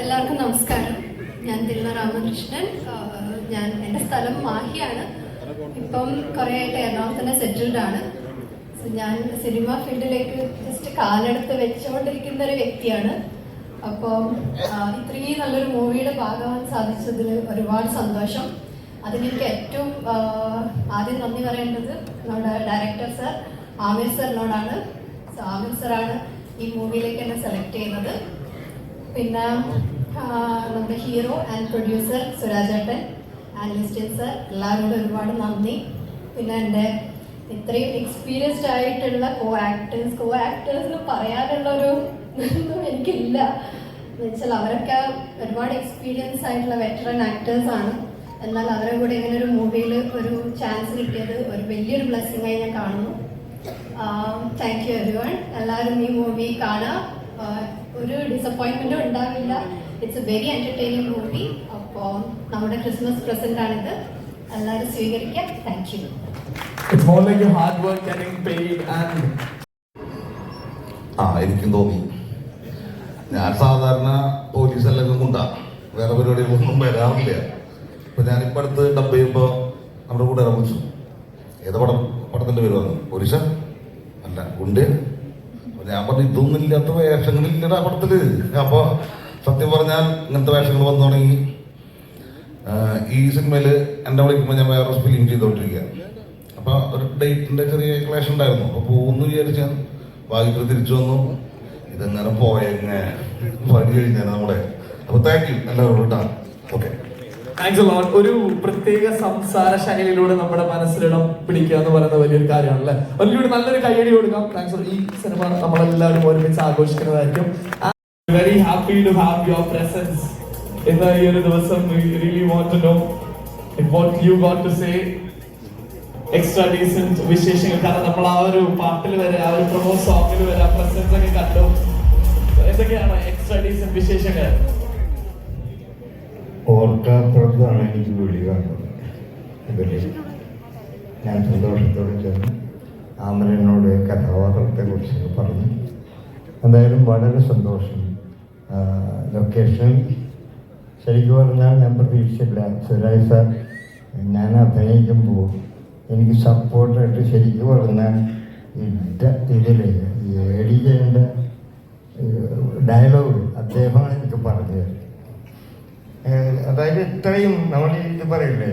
എല്ലാവർക്കും നമസ്കാരം. ഞാൻ തിരുന്ന രാമകൃഷ്ണൻ. ഞാൻ എന്റെ സ്ഥലം മാഹിയാണ്. ഇപ്പം കുറേയായിട്ട് എറണാകുളത്ത് തന്നെ സെറ്റിൽഡ് ആണ്. ഞാൻ സിനിമ ഫീൽഡിലേക്ക് ജസ്റ്റ് കാലെടുത്ത് വെച്ചുകൊണ്ടിരിക്കുന്ന ഒരു വ്യക്തിയാണ് അപ്പോൾ ഇത്രയും നല്ലൊരു മൂവിയുടെ ഭാഗമാകാൻ സാധിച്ചതിൽ ഒരുപാട് സന്തോഷം. അതിനെനിക്ക് ഏറ്റവും ആദ്യം നന്ദി പറയേണ്ടത് നമ്മുടെ ഡയറക്ടർ സർ ആമിർ സാറിനോടാണ് സോ ആമിർ സാറാണ് ഈ മൂവിയിലേക്ക് എന്നെ സെലക്ട് ചെയ്യുന്നത്. പിന്നെ നമ്മുടെ ഹീറോ ആൻഡ് പ്രൊഡ്യൂസർ സുരാജേട്ടൻ ആൻഡ് സർ എല്ലാവരോടും ഒരുപാട് നന്ദി. പിന്നെ എന്റെ ഇത്രയും എക്സ്പീരിയൻസ്ഡ് ആയിട്ടുള്ള കോ ആക്ടേഴ്സ് കോ ആക്ടേഴ്സ് എന്ന് പറയാനുള്ള ഒരു ഇതൊന്നും എനിക്കില്ല. എന്ന് വെച്ചാൽ അവരൊക്കെ ഒരുപാട് എക്സ്പീരിയൻസ് ആയിട്ടുള്ള വെറ്ററൻ ആക്ടേഴ്സ് ആണ്. എന്നാൽ അവരെ കൂടെ ഇങ്ങനെ ഒരു മൂവിയിൽ ഒരു ചാൻസ് കിട്ടിയത് ഒരു വലിയൊരു ബ്ലെസ്സിങ് ആയി ഞാൻ കാണുന്നു. താങ്ക് യു എവരി വൺ എല്ലാവരും ഈ മൂവി കാണാം. ഒരു ഡിസപ്പോയിൻമെന്റും ഉണ്ടാവില്ല. It's a very entertaining movie അപ്പോൾ നമ്മുടെ ക്രിസ്മസ് പ്രസന്റ് ആണിത്. എല്ലാവരും സ്വീകരിക്കാം thank you It's more like your hard work getting paid and ആ എനിക്കും തോന്നി. ഞാൻ സാധാരണ പോലീസ് അല്ലെങ്കിൽ കൊണ്ടാ. വേറെ പരിപാടികളൊന്നും വരാറില്ല. അപ്പൊ ഞാനിപ്പോ അടുത്ത് ഡബ് ചെയ്യുമ്പോ നമ്മുടെ കൂടെ വിളിച്ചു. ഏതാ പടം? പടത്തിന്റെ പേര് പറഞ്ഞു. പോലീസ അല്ല ഗുണ്ട്? അപ്പൊ ഞാൻ പറഞ്ഞു ഇതൊന്നും ഇല്ലാത്ത വേഷങ്ങളില്ലടാ പടത്തിൽ. അപ്പൊ സത്യം പറഞ്ഞാൽ ഇങ്ങനത്തെ വേഷങ്ങൾ വന്നു തുടങ്ങി. ഈ സിനിമയിൽ എന്നെ വിളിക്കുമ്പോൾ ഞാൻ വേറെ ഫിലിം ചെയ്തുകൊണ്ടിരിക്കുക അപ്പൊ ഒരു ഡേറ്റിന്റെ ചെറിയ ക്ലേശം ഉണ്ടായിരുന്നു. അപ്പൊ പോകുന്നു വിചാരിച്ച് വാങ്ങിട്ട് തിരിച്ചു വന്നു. ഇതെങ്ങനെ പോയെങ്ങനെ പണി കഴിഞ്ഞാൽ നമ്മുടെ അപ്പൊ താങ്ക് യു എല്ലാവരും കേട്ടാ ഓക്കെ താങ്ക്സ് ലോട്ട് ഒരു പ്രത്യേക സംസാര ശൈലിയിലൂടെ നമ്മുടെ മനസ്സിലിടം പിടിക്കുക എന്ന് പറയുന്ന വലിയൊരു കാര്യമാണ് അല്ലെ വലിയൊരു നല്ലൊരു കൈയടി കൊടുക്കാം. താങ്ക്സ് ഈ സിനിമ നമ്മളെല്ലാവരും ഒരുമിച്ച് ആഘോഷിക്കുന്നതായിരിക്കും. Very happy to have your presence എന്ന ഈ ഒരു ദിവസം. Really want to know what you got to say extra decent വിശേഷങ്ങൾ കാരണം നമ്മൾ ആ ഒരു പാട്ടിൽ വരെ ആ ഒരു പ്രൊമോ സോങ്ങിൽ വരെ ആ പ്രസൻസ് ഒക്കെ കണ്ടു. എന്തൊക്കെയാണ് എക്സ്ട്രാ ഡീസന്റ് വിശേഷങ്ങൾ? ഓർക്കാപ്പുറത്താണ് എനിക്ക് വിളി വന്നത്. ഇതിൽ ഞാൻ സന്തോഷത്തോടെ ചെന്ന് ആമരനോട് കഥാപാത്രത്തെ കുറിച്ച് പറഞ്ഞു. എന്തായാലും വളരെ സന്തോഷം. ലൊക്കേഷൻ ശരിക്കും പറഞ്ഞാൽ ഞാൻ പ്രതീക്ഷിച്ചില്ല സുരായ് സാർ ഞാൻ അഭിനയിക്കുമ്പോൾ എനിക്ക് സപ്പോർട്ടായിട്ട് ശരിക്കും പറഞ്ഞാൽ ഇട്ട ഇതിൽ ചെയ്യേണ്ട ഡയലോഗ് അദ്ദേഹമാണ് എനിക്ക് പറഞ്ഞു തരുന്നത്. ഏഹ് അതായത് ഇത്രയും നമ്മൾ ഇത് പറയില്ലേ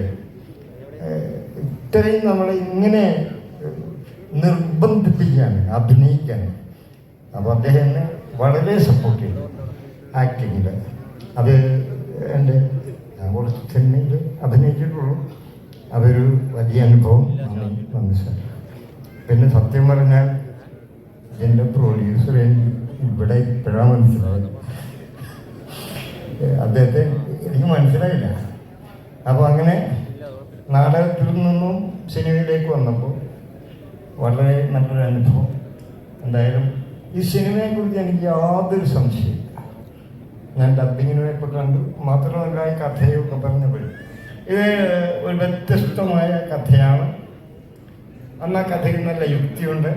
ഇത്രയും നമ്മളെ ഇങ്ങനെ നിർബന്ധിപ്പിക്കാൻ അഭിനയിക്കാൻ അപ്പോൾ അദ്ദേഹം വളരെ സപ്പോർട്ട് ചെയ്തു ആക്ടിങ്ങിൽ അത് എന്റെ ഞാൻ കുറച്ച് സിനിമയിൽ അഭിനയിച്ചിട്ടുള്ളൂ. അതൊരു വലിയ അനുഭവം നന്ദി സാർ. പിന്നെ സത്യം പറഞ്ഞാൽ എന്റെ പ്രൊഡ്യൂസർ ഇവിടെ ഇപ്പോഴാണ് മനസ്സിലായത്. അദ്ദേഹത്തെ എനിക്ക് മനസ്സിലായില്ല. അപ്പോൾ അങ്ങനെ നാടകത്തിൽ നിന്നും സിനിമയിലേക്ക് വന്നപ്പോൾ വളരെ നല്ലൊരു അനുഭവം. എന്തായാലും ഈ സിനിമയെക്കുറിച്ച് എനിക്ക് യാതൊരു സംശയമില്ല ഞാൻ ഡബിങ്ങിനെ പോയപ്പോൾ കണ്ടു. മാത്രമല്ല ഈ കഥയൊക്കെ പറഞ്ഞപ്പോൾ ഇത് ഒരു വ്യത്യസ്തമായ കഥയാണ്. അന്ന് ആ കഥയിൽ നല്ല യുക്തിയുണ്ട്.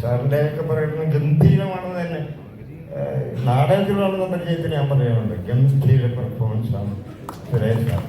സാറിന്റെ ഒക്കെ പറയുന്നത് ഗംഭീരമാണെന്ന് തന്നെ നാടകത്തിലുള്ള പരിചയത്തിന് ഞാൻ പറയാറുണ്ട് ഗംഭീര ആണ്. സുരേഷ് സാർ.